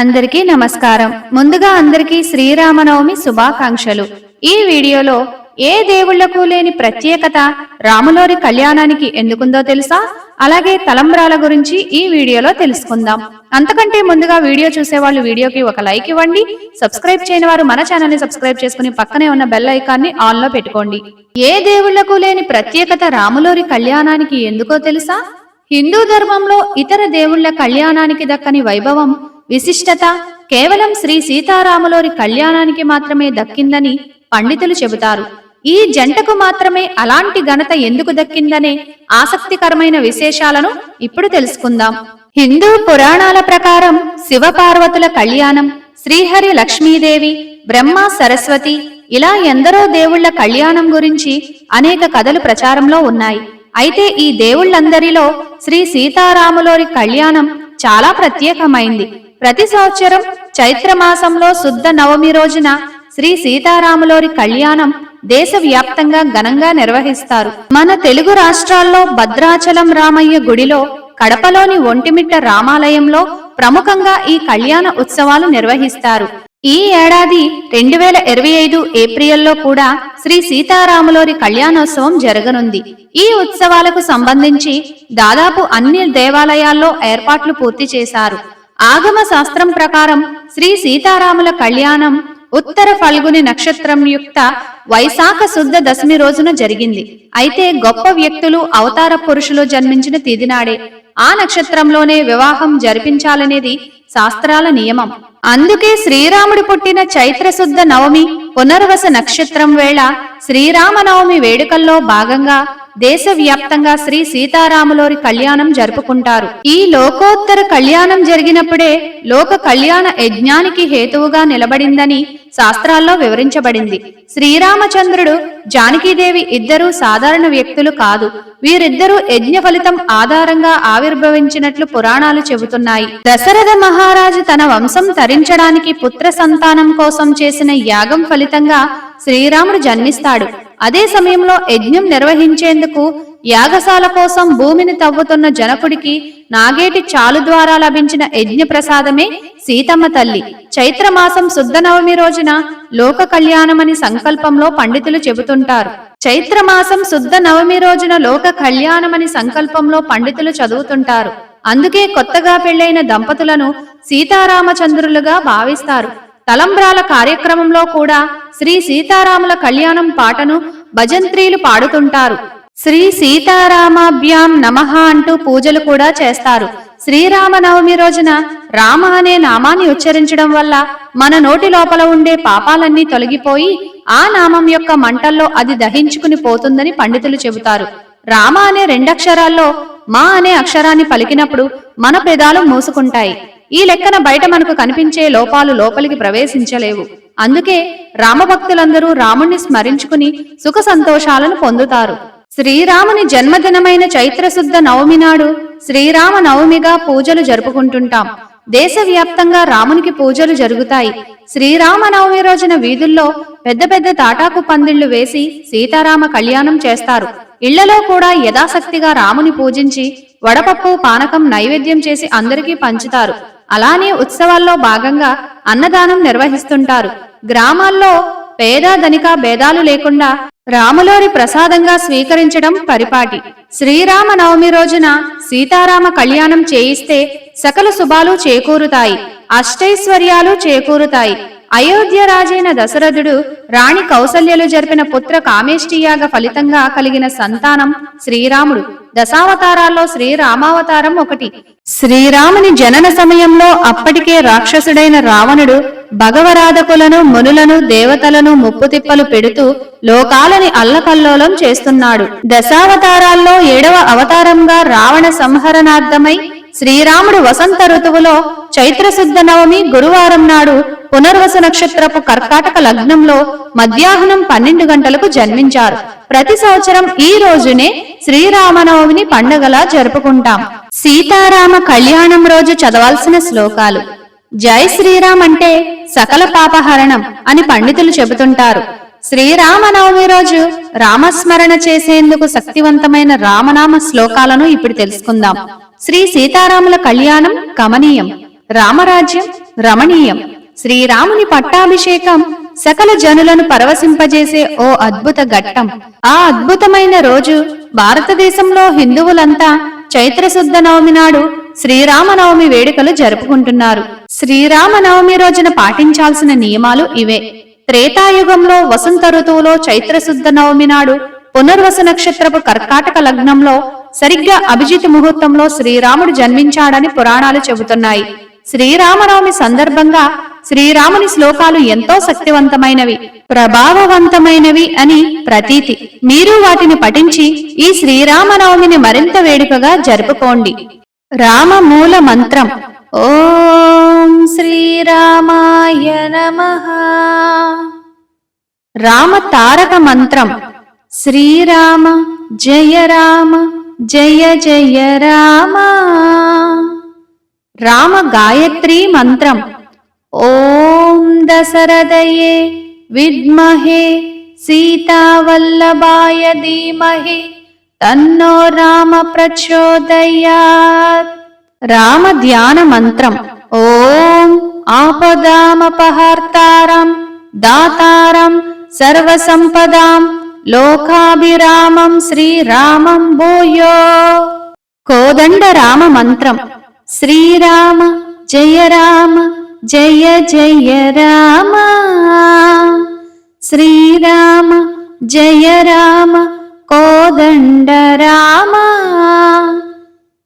అందరికీ నమస్కారం. ముందుగా అందరికీ శ్రీరామనవమి శుభాకాంక్షలు. ఈ వీడియోలో ఏ దేవుళ్ళకు లేని ప్రత్యేకత రాములోరి కళ్యాణానికి ఎందుకుందో తెలుసా? అలాగే తలంబ్రాల గురించి ఈ వీడియోలో తెలుసుకుందాం. అంతకంటే ముందుగా వీడియో చూసే వాళ్ళు వీడియోకి ఒక లైక్ ఇవ్వండి. సబ్స్క్రైబ్ చేయని వారు మన ఛానల్ని సబ్స్క్రైబ్ చేసుకుని పక్కనే ఉన్న బెల్ ఐకాన్ని ఆన్లో పెట్టుకోండి. ఏ దేవుళ్ళకు లేని ప్రత్యేకత రాములోరి కళ్యాణానికి ఎందుకో తెలుసా? హిందూ ధర్మంలో ఇతర దేవుళ్ళ కళ్యాణానికి దక్కని వైభవం విశిష్టత కేవలం శ్రీ సీతారాములోని కళ్యాణానికి మాత్రమే దక్కిందని పండితులు చెబుతారు. ఈ జంటకు మాత్రమే అలాంటి ఘనత ఎందుకు దక్కిందనే ఆసక్తికరమైన విశేషాలను ఇప్పుడు తెలుసుకుందాం. హిందూ పురాణాల ప్రకారం శివపార్వతుల కళ్యాణం శ్రీహరి లక్ష్మీదేవి బ్రహ్మ సరస్వతి ఇలా ఎందరో దేవుళ్ళ కళ్యాణం గురించి అనేక కథలు ప్రచారంలో ఉన్నాయి. అయితే ఈ దేవుళ్ళందరిలో శ్రీ సీతారాములోని కళ్యాణం చాలా ప్రత్యేకమైంది. ప్రతి సంవత్సరం చైత్ర మాసంలో శుద్ధ నవమి రోజున శ్రీ సీతారాములోరి కళ్యాణం దేశవ్యాప్తంగా ఘనంగా నిర్వహిస్తారు. మన తెలుగు రాష్ట్రాల్లో భద్రాచలం రామయ్య గుడిలో కడపలోని ఒంటిమిట్ట రామాలయంలో ప్రముఖంగా ఈ కళ్యాణ ఉత్సవాలు నిర్వహిస్తారు. ఈ ఏడాది రెండు వేల ఇరవై ఐదు ఏప్రిల్లో కూడా శ్రీ సీతారాములోరి కళ్యాణోత్సవం జరగనుంది. ఈ ఉత్సవాలకు సంబంధించి దాదాపు అన్ని దేవాలయాల్లో ఏర్పాట్లు పూర్తి చేశారు. ఆగమ శాస్త్రం ప్రకారం శ్రీ సీతారాముల కళ్యాణం ఉత్తర ఫల్గుని నక్షత్రం యుక్త వైశాఖ శుద్ధ దశమి రోజున జరిగింది. అయితే గొప్ప వ్యక్తులు అవతార పురుషులు జన్మించిన తిదినాడే ఆ నక్షత్రంలోనే వివాహం జరిపించాలనేది శాస్త్రాల నియమం. అందుకే శ్రీరాముడు పుట్టిన చైత్రశుద్ధ నవమి పునర్వస నక్షత్రం వేళ శ్రీరామనవమి వేడుకల్లో భాగంగా దేశవ్యాప్తంగా శ్రీ సీతారాములోరి కళ్యాణం జరుపుకుంటారు. ఈ లోకోత్తర కళ్యాణం జరిగినప్పుడే లోక కళ్యాణ యజ్ఞానికి హేతువుగా నిలబడిందని శాస్త్రాల్లో వివరించబడింది. శ్రీరామచంద్రుడు జానకీదేవి ఇద్దరూ సాధారణ వ్యక్తులు కాదు. వీరిద్దరూ యజ్ఞ ఫలితం ఆధారంగా ఆవిర్భవించినట్లు పురాణాలు చెబుతున్నాయి. దశరథ మహారాజు తన వంశం తరించడానికి పుత్ర సంతానం కోసం చేసిన యాగం ఫలితంగా శ్రీరాముడు జన్మిస్తాడు. అదే సమయంలో యజ్ఞం నిర్వహించేందుకు యాగశాల కోసం భూమిని తవ్వుతున్న జనకుడికి నాగేటి చాలు ద్వారా లభించిన యజ్ఞ ప్రసాదమే సీతమ్మ తల్లి. చైత్రమాసం శుద్ధ నవమి రోజున లోక కళ్యాణమని సంకల్పంలో పండితులు చెబుతుంటారు. చైత్రమాసం శుద్ధ నవమి రోజున లోక కళ్యాణమని సంకల్పంలో పండితులు చదువుతుంటారు. అందుకే కొత్తగా పెళ్ళైన దంపతులను సీతారామచంద్రులుగా భావిస్తారు. తలంబ్రాల కార్యక్రమంలో కూడా శ్రీ సీతారాముల కళ్యాణం పాటను భజంత్రీలు పాడుతుంటారు. శ్రీ సీతారామాభ్యాం నమః అంటూ పూజలు కూడా చేస్తారు. శ్రీరామనవమి రోజున రామ అనే నామాన్ని ఉచ్చరించడం వల్ల మన నోటి లోపల ఉండే పాపాలన్నీ తొలగిపోయి ఆ నామం యొక్క మంటల్లో అది దహించుకుని పోతుందని పండితులు చెబుతారు. రామ అనే రెండక్షరాల్లో మా అనే అక్షరాన్ని పలికినప్పుడు మన పెదాలు మూసుకుంటాయి. ఈ లెక్కన బయట మనకు కనిపించే లోపాలు లోపలికి ప్రవేశించలేవు. అందుకే రామభక్తులందరూ రాముణ్ణి స్మరించుకుని సుఖ సంతోషాలను పొందుతారు. శ్రీరాముని జన్మదినమైన చైత్రశుద్ధ నవమి నాడు శ్రీరామ నవమిగా పూజలు జరుపుకుంటుంటాం. దేశవ్యాప్తంగా రామునికి పూజలు జరుగుతాయి. శ్రీరామ నవమి రోజున వీధుల్లో పెద్ద పెద్ద తాటాకు పందిళ్ళు వేసి సీతారామ కళ్యాణం చేస్తారు. ఇళ్ళలో కూడా యథాశక్తిగా రాముని పూజించి వడపప్పు పానకం నైవేద్యం చేసి అందరికీ పంచుతారు. అలానే ఉత్సవాల్లో భాగంగా అన్నదానం నిర్వహిస్తుంటారు. గ్రామాల్లో పేద ధనిక భేదాలు లేకుండా రాములోరి ప్రసాదంగా స్వీకరించడం పరిపాటి. శ్రీరామ నవమి రోజున సీతారామ కళ్యాణం చేయిస్తే సకల శుభాలు చేకూరుతాయి. అష్టైశ్వర్యాలు చేకూరుతాయి. అయోధ్య రాజైన దశరథుడు రాణి కౌసల్యలు జరిపిన పుత్ర కామేష్టియాగ ఫలితంగా కలిగిన సంతానం శ్రీరాముడు. దశావతారాల్లో శ్రీరామావతారం ఒకటి. శ్రీరాముని జనన సమయంలో అప్పటికే రాక్షసుడైన రావణుడు భగవరాధకులను మునులను దేవతలను ముప్పుతిప్పలు పెడుతూ లోకాలని అల్లకల్లోలం చేస్తున్నాడు. దశావతారాల్లో ఏడవ అవతారంగా రావణ సంహరణార్థమై శ్రీరాముడు వసంత ఋతువులో చైత్రశుద్ధ నవమి గురువారం నాడు పునర్వస నక్షత్రపు కర్కాటక లగ్నంలో మధ్యాహ్నం పన్నెండు గంటలకు జన్మించారు. ప్రతి సంవత్సరం ఈ రోజునే శ్రీరామనవమిని పండగలా జరుపుకుంటాం. సీతారామ కళ్యాణం రోజు చదవాల్సిన శ్లోకాలు. జై శ్రీరామ్ అంటే సకల పాపహరణం అని పండితులు చెబుతుంటారు. శ్రీరామనవమి రోజు రామస్మరణ చేసేందుకు శక్తివంతమైన రామనామ శ్లోకాలను ఇప్పుడు తెలుసుకుందాం. శ్రీ సీతారాముల కళ్యాణం కమనీయం రామరాజ్యం రమణీయం. శ్రీరాముని పట్టాభిషేకం సకల జనులను పరవశింపజేసే ఓ అద్భుత ఘట్టం. ఆ అద్భుతమైన రోజు భారతదేశంలో హిందువులంతా చైత్రశుద్ధ నవమి నాడు శ్రీరామనవమి వేడుకలు జరుపుకుంటున్నారు. శ్రీరామనవమి రోజున పాటించాల్సిన నియమాలు ఇవే. త్రేతాయుగంలో వసంత ఋతువులో చైత్రశుద్ధ నవమి నాడు పునర్వస నక్షత్రపు కర్కాటక లగ్నంలో సరిగ్గా అభిజిత్ ముహూర్తంలో శ్రీరాముడు జన్మించాడని పురాణాలు చెబుతున్నాయి. శ్రీరామనవమి సందర్భంగా శ్రీరాముని శ్లోకాలు ఎంతో శక్తివంతమైనవి ప్రభావవంతమైనవి అని ప్రతీతి. మీరు వాటిని పఠించి ఈ శ్రీరామనవమిని మరింత వేడుకగా జరుపుకోండి. రామ మూల మంత్రం. ఓం శ్రీరామాయ నమ. రామ తారక మంత్రం. శ్రీరామ జయ రామ జయ జయ రామ. రామ గాయత్రీ మంత్రం. ఓం దశరథయే విద్మహే సీతావల్లభాయ ధీమహి తన్నో రామ ప్రచోదయాత్. రామ ధ్యాన మంత్రం. ఓం ఆపదామపహర్తారం దాతారం సర్వసంపదాం లోకాభిరామం శ్రీరామం భూయో కోదండ రామ మంత్రం. శ్రీరామ జయ రామ జయ జయ రామ. శ్రీరామ జయ రామ కోదండ రామ.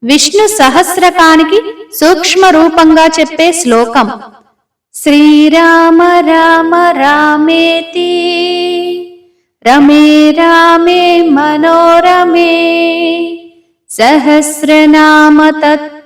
విష్ణు సహస్రకానికి సూక్ష్మ రూపంగా చెప్పే శ్లోకం. శ్రీరామ రామ రామేతి. రమే రామే మనోరమే. సహస్రనామ తత్వ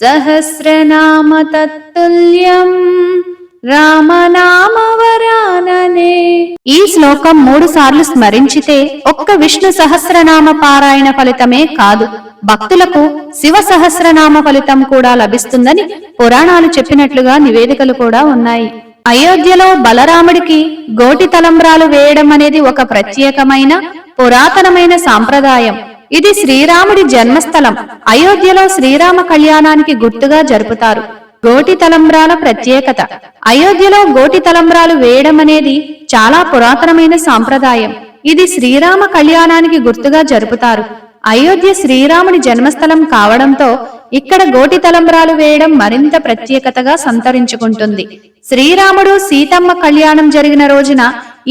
సహస్రనామ తత్తుల్యం రామనామవరాననే. ఈ శ్లోకం మూడు సార్లు స్మరించితే ఒక్క విష్ణు సహస్రనామ పారాయణ ఫలితమే కాదు. భక్తులకు శివ సహస్రనామ ఫలితం కూడా లభిస్తుందని పురాణాలు చెప్పినట్లుగా నివేదికలు కూడా ఉన్నాయి. అయోధ్యలో బలరాముడికి గోటి తలంబ్రాలు వేయడం అనేది ఒక ప్రత్యేకమైన పురాతనమైన సాంప్రదాయం. ఇది శ్రీరాముడి జన్మస్థలం. అయోధ్యలో శ్రీరామ కళ్యాణానికి గుర్తుగా జరుపుతారు. గోటి తలంబ్రాల ప్రత్యేకత. అయోధ్యలో గోటి తలంబ్రాలు వేయడం అనేది చాలా పురాతనమైన సాంప్రదాయం. ఇది శ్రీరామ కళ్యాణానికి గుర్తుగా జరుపుతారు. అయోధ్య శ్రీరాముడి జన్మస్థలం కావడంతో ఇక్కడ గోటి తలంబ్రాలు వేయడం మరింత ప్రత్యేకతగా సంతరించుకుంటుంది. శ్రీరాముడు సీతమ్మ కళ్యాణం జరిగిన రోజున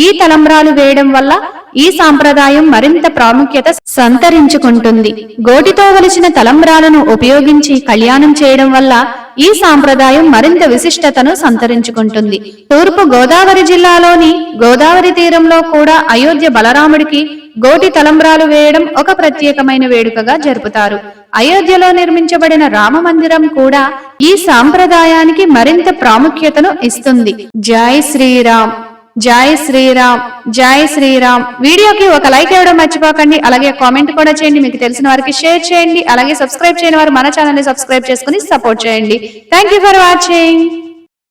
ఈ తలంబ్రాలు వేయడం వల్ల ఈ సాంప్రదాయం మరింత ప్రాముఖ్యత సంతరించుకుంటుంది. గోటితో వలిచిన తలంబ్రాలను ఉపయోగించి కళ్యాణం చేయడం వల్ల ఈ సాంప్రదాయం మరింత విశిష్టతను సంతరించుకుంటుంది. తూర్పు గోదావరి జిల్లాలోని గోదావరి తీరంలో కూడా అయోధ్య బలరాముడికి గోటి తలంబ్రాలు వేయడం ఒక ప్రత్యేకమైన వేడుకగా జరుపుతారు. అయోధ్యలో నిర్మించబడిన రామ మందిరం కూడా ఈ సాంప్రదాయానికి మరింత ప్రాముఖ్యతను ఇస్తుంది. జై శ్రీరామ్! జై శ్రీరామ్ జై శ్రీరామ్. వీడియోకి ఒక లైక్ ఇవ్వడం మర్చిపోకండి. అలాగే కామెంట్ కూడా చేయండి. మీకు తెలిసిన వారికి షేర్ చేయండి. అలాగే సబ్స్క్రైబ్ చేయని వారు మన ఛానల్ని సబ్స్క్రైబ్ చేసుకుని సపోర్ట్ చేయండి. Thank you for watching